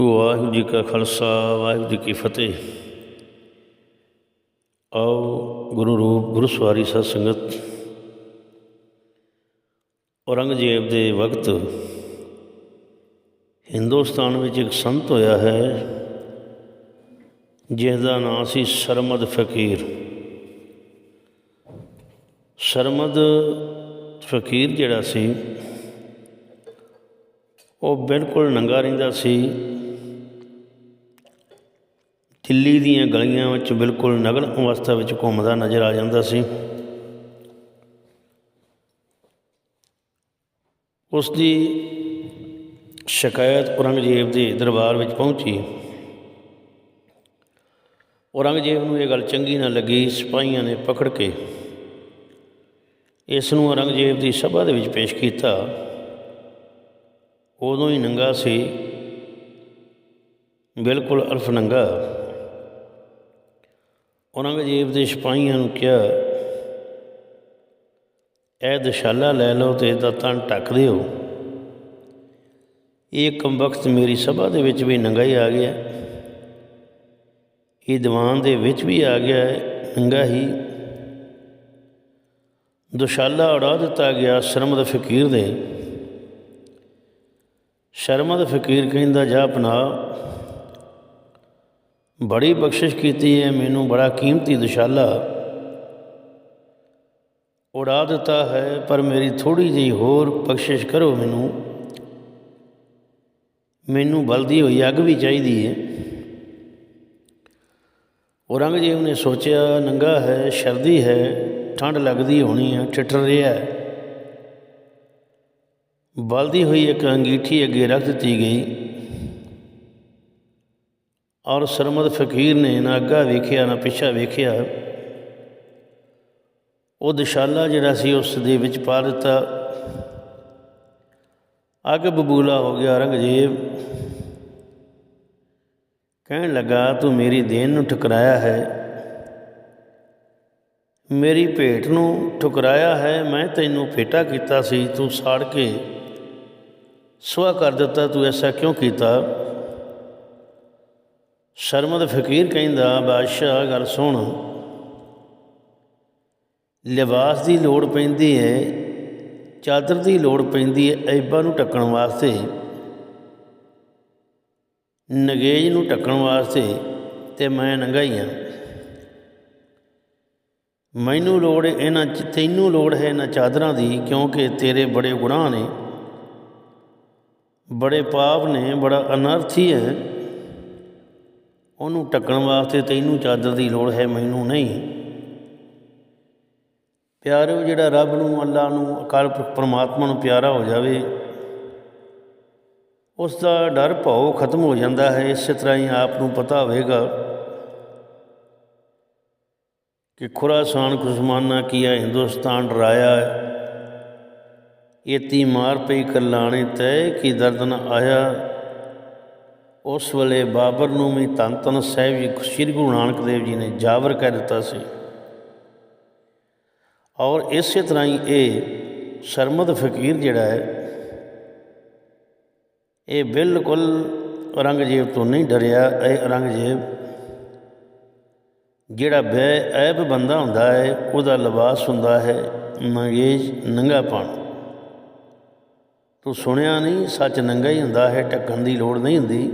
ਵਾਹਿਗੁਰੂ ਜੀ ਕਾ ਖਾਲਸਾ, ਵਾਹਿਗੁਰੂ ਜੀ ਕੀ ਫਤਿਹ। ਆਓ ਗੁਰੂ ਰੂਪ ਗੁਰੂ ਸਵਾਰੀ ਸਾਧ ਸੰਗਤ। ਔਰੰਗਜ਼ੇਬ ਦੇ ਵਕਤ ਹਿੰਦੁਸਤਾਨ ਵਿੱਚ ਇੱਕ ਸੰਤ ਹੋਇਆ ਹੈ ਜਿਸ ਦਾ ਨਾਮ ਸੀ ਸਰਮਦ ਫਕੀਰ। ਸਰਮਦ ਫਕੀਰ ਜਿਹੜਾ ਸੀ, ਉਹ ਬਿਲਕੁਲ ਨੰਗਾ ਰਹਿੰਦਾ ਸੀ ਦਿੱਲੀ ਦੀਆਂ ਗਲੀਆਂ ਵਿੱਚ ਬਿਲਕੁਲ ਨਗਨ ਅਵਸਥਾ ਵਿੱਚ ਘੁੰਮਦਾ ਨਜ਼ਰ ਆ ਜਾਂਦਾ ਸੀ। ਉਸ ਦੀ ਸ਼ਿਕਾਇਤ ਔਰੰਗਜ਼ੇਬ ਦੇ ਦਰਬਾਰ ਵਿੱਚ ਪਹੁੰਚੀ। ਔਰੰਗਜ਼ੇਬ ਨੂੰ ਇਹ ਗੱਲ ਚੰਗੀ ਨਾ ਲੱਗੀ, ਸਿਪਾਹੀਆਂ ਨੇ ਪਕੜ ਕੇ ਇਸ ਨੂੰ ਔਰੰਗਜ਼ੇਬ ਦੀ ਸਭਾ ਦੇ ਵਿੱਚ ਪੇਸ਼ ਕੀਤਾ। ਉਦੋਂ ਹੀ ਨੰਗਾ ਸੀ। ਬਿਲਕੁਲ ਅਲਫ ਨੰਗਾ। ਔਰੰਗਜ਼ੇਬ ਦੇ ਸਿਪਾਹੀਆਂ ਨੂੰ ਕਿਹਾ ਇਹ ਦਸ਼ਾਲਾ ਲੈ ਲਓ ਤੇ ਇਹਦਾ ਤਨ ਢੱਕ ਦਿਓ। ਇਹ ਕੰਬਖਤ ਮੇਰੀ ਸਭਾ ਦੇ ਵਿੱਚ ਵੀ ਨੰਗਾ ਹੀ ਆ ਗਿਆ। ਇਹ ਦੀਵਾਨ ਦੇ ਵਿੱਚ ਵੀ ਆ ਗਿਆ ਹੈ ਨੰਗਾ ਹੀ। ਦੁਸ਼ਾਲਾ ਉਡਾ ਦਿੱਤਾ ਗਿਆ ਸ਼ਰਮਦ ਫਕੀਰ ਦੇ। ਸ਼ਰਮਦ ਫਕੀਰ ਕਹਿੰਦਾ, ਜਾ ਆਪਣਾ ਬੜੀ ਬਖਸ਼ਿਸ਼ ਕੀਤੀ ਹੈ, ਮੈਨੂੰ ਬੜਾ ਕੀਮਤੀ ਦੁਸ਼ਾਲਾ ਉਡਾ ਦਿੱਤਾ ਹੈ, ਪਰ ਮੇਰੀ ਥੋੜੀ ਜਿਹੀ ਹੋਰ ਬਖਸ਼ਿਸ਼ ਕਰੋ ਮੈਨੂੰ। ਮੈਨੂੰ ਬਲਦੀ ਹੋਈ ਅੱਗ ਵੀ ਚਾਹੀਦੀ ਹੈ। ਔਰੰਗਜ਼ੇਬ ਨੇ ਸੋਚਿਆ, ਨੰਗਾ ਹੈ, ਸ਼ਰਦੀ ਹੈ ਠੰਡ ਲੱਗਦੀ ਹੋਣੀ ਹੈ, ਠਿਠਰ ਰਿਹਾ ਹੈ। ਬਲਦੀ ਹੋਈ ਇੱਕ ਅੰਗੀਠੀ ਅੱਗੇ ਰੱਖ ਦਿੱਤੀ ਗਈ। ਔਰ ਸਰਮਦ ਫਕੀਰ ਨੇ ਨਾ ਅੱਗਾ ਵੇਖਿਆ, ਨਾ ਪਿੱਛਾ ਵੇਖਿਆ। ਉਹ ਦਿਸ਼ਾਲਾ ਜਿਹੜਾ ਸੀ, ਉਸ ਦੇ ਵਿੱਚ ਪਾ ਦਿੱਤਾ। ਅੱਗ ਬਬੂਲਾ ਹੋ ਗਿਆ ਔਰੰਗਜ਼ੇਬ। ਕਹਿਣ ਲੱਗਾ, ਤੂੰ ਮੇਰੀ ਦੇਨ ਨੂੰ ਠੁਕਰਾਇਆ ਹੈ। ਮੇਰੀ ਭੇਟ ਨੂੰ ਠੁਕਰਾਇਆ ਹੈ। ਮੈਂ ਤੈਨੂੰ ਭੇਟਾ ਕੀਤਾ ਸੀ। ਤੂੰ ਸਾੜ ਕੇ ਸੁਆ ਕਰ ਦਿੱਤਾ। ਤੂੰ ਐਸਾ ਕਿਉਂ ਕੀਤਾ? ਸ਼ਰਮਦ ਫਕੀਰ ਕਹਿੰਦਾ, ਬਾਦਸ਼ਾਹ, ਗੱਲ ਸੁਣ। ਲਿਬਾਸ ਦੀ ਲੋੜ ਪੈਂਦੀ ਹੈ ਚਾਦਰ ਦੀ ਲੋੜ ਪੈਂਦੀ ਹੈ ਐਬਾਂ ਨੂੰ ਢੱਕਣ ਵਾਸਤੇ, ਨਗੇਜ ਨੂੰ ਢੱਕਣ ਵਾਸਤੇ ਤੇ ਮੈਂ ਨੰਗਾਈ ਹਾਂ ਮੈਨੂੰ ਲੋੜ ਇਹਨਾਂ ਚ ਤੈਨੂੰ ਲੋੜ ਹੈ ਇਹਨਾਂ ਚਾਦਰਾਂ ਦੀ, ਕਿਉਂਕਿ ਤੇਰੇ ਬੜੇ ਗੁਨਾਹ ਨੇ, ਬੜੇ ਪਾਪ ਨੇ, ਬੜਾ ਅਨਰਥੀ ਹੈ। ਉਹਨੂੰ ਟੱਕਣ ਵਾਸਤੇ ਤੈਨੂੰ ਚਾਦਰ ਦੀ ਲੋੜ ਹੈ, ਮੈਨੂੰ ਨਹੀਂ। ਪਿਆਰੋ ਜਿਹੜਾ ਰੱਬ ਨੂੰ ਅੱਲਾ ਨੂੰ, ਅਕਾਲ ਪੁਰਖ ਪਰਮਾਤਮਾ ਨੂੰ ਪਿਆਰਾ ਹੋ ਜਾਵੇ ਉਸ ਦਾ ਡਰ ਭਉ ਖਤਮ ਹੋ ਜਾਂਦਾ ਹੈ। ਇਸੇ ਤਰ੍ਹਾਂ ਹੀ ਆਪ ਨੂੰ ਪਤਾ ਹੋਵੇਗਾ ਕਿ ਖੁਰਾਸਾਨ ਖੁਸਮਾਨਾ ਕੀਆ ਹਿੰਦੁਸਤਾਨ ਡਰਾਇਆ ਹੈ। ਇਤੀ ਮਾਰ ਪਈ ਕਰਲਾਣੇ ਤੈ ਕੀ ਦਰਦ ਨ ਆਇਆ। ਉਸ ਵੇਲੇ ਬਾਬਰ ਨੂੰ ਵੀ ਧੰਨ ਧੰਨ ਸਾਹਿਬ ਜੀ ਸ੍ਰੀ ਗੁਰੂ ਨਾਨਕ ਦੇਵ ਜੀ ਨੇ ਜਾਵਰ ਕਹਿ ਦਿੱਤਾ ਸੀ। ਔਰ ਇਸੇ ਤਰ੍ਹਾਂ ਹੀ ਇਹ ਸ਼ਰਮਦ ਫਕੀਰ ਜਿਹੜਾ ਹੈ, ਇਹ ਬਿਲਕੁਲ ਔਰੰਗਜ਼ੇਬ ਤੋਂ ਨਹੀਂ ਡਰਿਆ, ਇਹ ਔਰੰਗਜ਼ੇਬ ਜਿਹੜਾ ਬੇ ਐਬ ਬੰਦਾ ਹੁੰਦਾ ਹੈ, ਉਹਦਾ ਲਿਬਾਸ ਹੁੰਦਾ ਹੈ, ਨੰਗੇਜ ਨੰਗਾਪਣ। ਤੂੰ ਸੁਣਿਆ ਨਹੀਂ, ਸੱਚ ਨੰਗਾ ਹੀ ਹੁੰਦਾ ਹੈ, ਢੱਕਣ ਦੀ ਲੋੜ ਨਹੀਂ ਹੁੰਦੀ।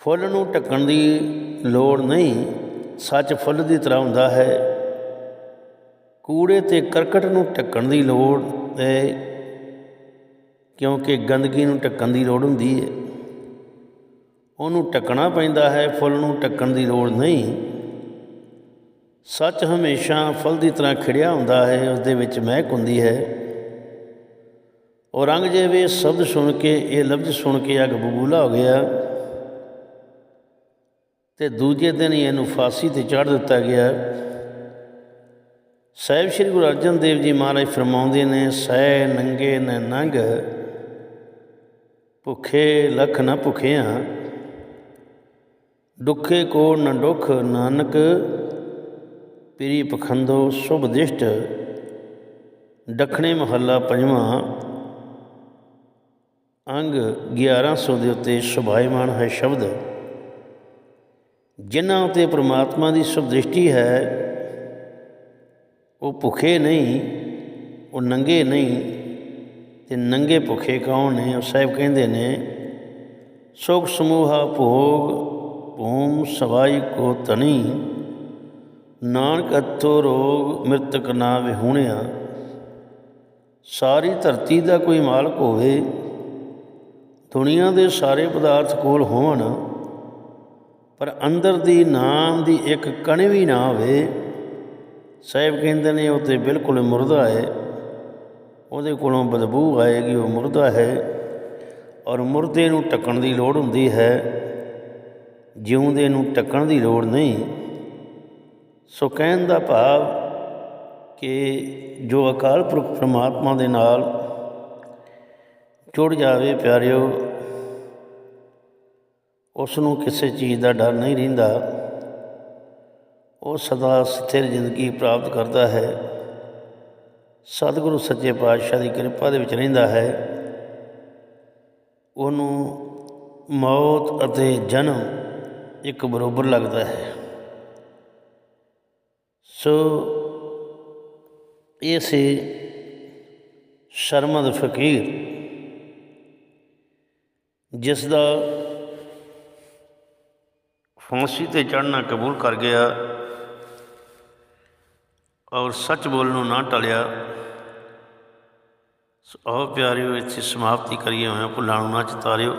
ਫੁੱਲ ਨੂੰ ਢੱਕਣ ਦੀ ਲੋੜ ਨਹੀਂ, ਸੱਚ ਫੁੱਲ ਦੀ ਤਰ੍ਹਾਂ ਹੁੰਦਾ ਹੈ। ਕੂੜੇ ਤੇ ਕਰਕਟ ਨੂੰ ਢੱਕਣ ਦੀ ਲੋੜ ਹੈ, ਕਿਉਂਕਿ ਗੰਦਗੀ ਨੂੰ ਢੱਕਣ ਦੀ ਲੋੜ ਹੁੰਦੀ ਹੈ। ਉਹਨੂੰ ਢੱਕਣਾ ਪੈਂਦਾ ਹੈ, ਫੁੱਲ ਨੂੰ ਢੱਕਣ ਦੀ ਲੋੜ ਨਹੀਂ। ਸੱਚ ਹਮੇਸ਼ਾ ਫੁੱਲ ਦੀ ਤਰ੍ਹਾਂ ਖਿੜਿਆ ਹੁੰਦਾ ਹੈ ਉਸ ਦੇ ਵਿੱਚ ਮਹਿਕ ਹੁੰਦੀ ਹੈ। ਔਰੰਗਜ਼ੇਬ ਇਹ ਸ਼ਬਦ ਸੁਣ ਕੇ, ਇਹ ਲਫ਼ਜ਼ ਸੁਣ ਕੇ ਅੱਗ ਬਬੂਲਾ ਹੋ ਗਿਆ। ਤੇ ਦੂਜੇ ਦਿਨ ਹੀ ਇਹਨੂੰ ਫਾਂਸੀ ਤੇ ਚੜ੍ਹ ਦਿੱਤਾ ਗਿਆ। ਸਾਹਿਬ ਸ੍ਰੀ ਗੁਰੂ ਅਰਜਨ ਦੇਵ ਜੀ ਮਹਾਰਾਜ ਫਰਮਾਉਂਦੇ ਨੇ, ਸਹਿ ਨੰਗੇ ਨ ਨੰਗ, ਭੁਖੇ ਲਖ ਨ ਭੁਖਿਆ ਦੁਖੇ ਕੋ ਨ ਦੁਖ ਨਾਨਕ, ਪੀਰੀ ਪਖੰਦੋ ਸੁਭ ਦਿਸ਼ਟ ਦੱਖਣੇ ਮਹੱਲਾ ਪੰਜਵਾਂ, ਅੰਗ 1100 ਦੇ ਉੱਤੇ ਸੁਭਾਇਮਾਨ ਹੈ ਸ਼ਬਦ। ਜਿਨ੍ਹਾਂ ਉਤੇ ਪ੍ਰਮਾਤਮਾ ਦੀ ਸੁਦ੍ਰਿਸ਼ਟੀ ਹੈ, ਉਹ ਭੁਖੇ ਨਹੀਂ, ਉਹ ਨੰਗੇ ਨਹੀਂ ਤੇ ਨੰਗੇ ਭੁਖੇ ਕੌਣ ਨੇ? ਉਹ ਸਾਹਿਬ ਕਹਿੰਦੇ ਨੇ, ਸੁਖ ਸਮੂਹਾ ਭੋਗ ਭੂਮ ਸਵਾਈ ਕੋ ਤਣੀ ਨਾਨਕ ਅਤੋ ਰੋਗ ਮ੍ਰਿਤਕ ਨਾ ਵਿਹੂਣਿਆ। ਸਾਰੀ ਧਰਤੀ ਦਾ ਕੋਈ ਮਾਲਕ ਹੋਵੇ, ਦੁਨੀਆ ਦੇ ਸਾਰੇ ਪਦਾਰਥ ਕੋਲ ਹੋਣ ਪਰ ਅੰਦਰ ਦੀ ਨਾਮ ਦੀ ਇੱਕ ਕਣ ਵੀ ਨਾ ਹੋਵੇ। ਸਾਹਿਬ ਕਹਿੰਦੇ ਨੇ ਉਹ ਤੇ ਬਿਲਕੁਲ ਮੁਰਦਾ ਹੈ। ਉਹਦੇ ਕੋਲੋਂ ਬਦਬੂ ਆਏਗੀ, ਉਹ ਮੁਰਦਾ ਹੈ। ਔਰ ਮੁਰਦੇ ਨੂੰ ਟੱਕਣ ਦੀ ਲੋੜ ਹੁੰਦੀ ਹੈ। ਜਿਉਂਦੇ ਨੂੰ ਟੱਕਣ ਦੀ ਲੋੜ ਨਹੀਂ। ਸੋ ਕਹਿਣ ਦਾ ਭਾਵ ਕਿ ਜੋ ਅਕਾਲ ਪੁਰਖ ਪਰਮਾਤਮਾ ਦੇ ਨਾਲ ਜੁੜ ਜਾਵੇ ਪਿਆਰਿਓ ਉਸ ਨੂੰ ਕਿਸੇ ਚੀਜ਼ ਦਾ ਡਰ ਨਹੀਂ ਰਹਿੰਦਾ। ਉਹ ਸਦਾ ਸਥਿਰ ਜ਼ਿੰਦਗੀ ਪ੍ਰਾਪਤ ਕਰਦਾ ਹੈ। ਸਤਿਗੁਰੂ ਸੱਚੇ ਪਾਤਸ਼ਾਹ ਦੀ ਕਿਰਪਾ ਦੇ ਵਿੱਚ ਰਹਿੰਦਾ ਹੈ। ਉਹਨੂੰ ਮੌਤ ਅਤੇ ਜਨਮ ਇੱਕ ਬਰੋਬਰ ਲੱਗਦਾ ਹੈ। ਸੋ ਇਹ ਸੀ ਸ਼ਰਮਦ ਫਕੀਰ, ਜਿਸ ਦਾ ਫਾਂਸੀ ਤੇ ਚੜ੍ਹਨਾ ਕਬੂਲ ਕਰ ਗਿਆ ਔਰ ਸੱਚ ਬੋਲਣ ਨੂੰ ਨਾ ਟਲਿਆ। ਸੋ ਆਓ ਪਿਆਰਿਓ, ਇੱਥੇ ਸਮਾਪਤੀ ਕਰੀਏ ਹੋਇਆ ਭੁੱਲਾਂ ਨੂੰ ਨਾ ਚਿਤਾਰਿਓ।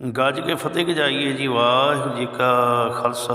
ਗੱਜ ਕੇ ਫਤਿਹ ਗਜਾਈਏ ਜੀ, ਵਾਹਿਗੁਰੂ ਜੀ ਕਾ ਖਾਲਸਾ।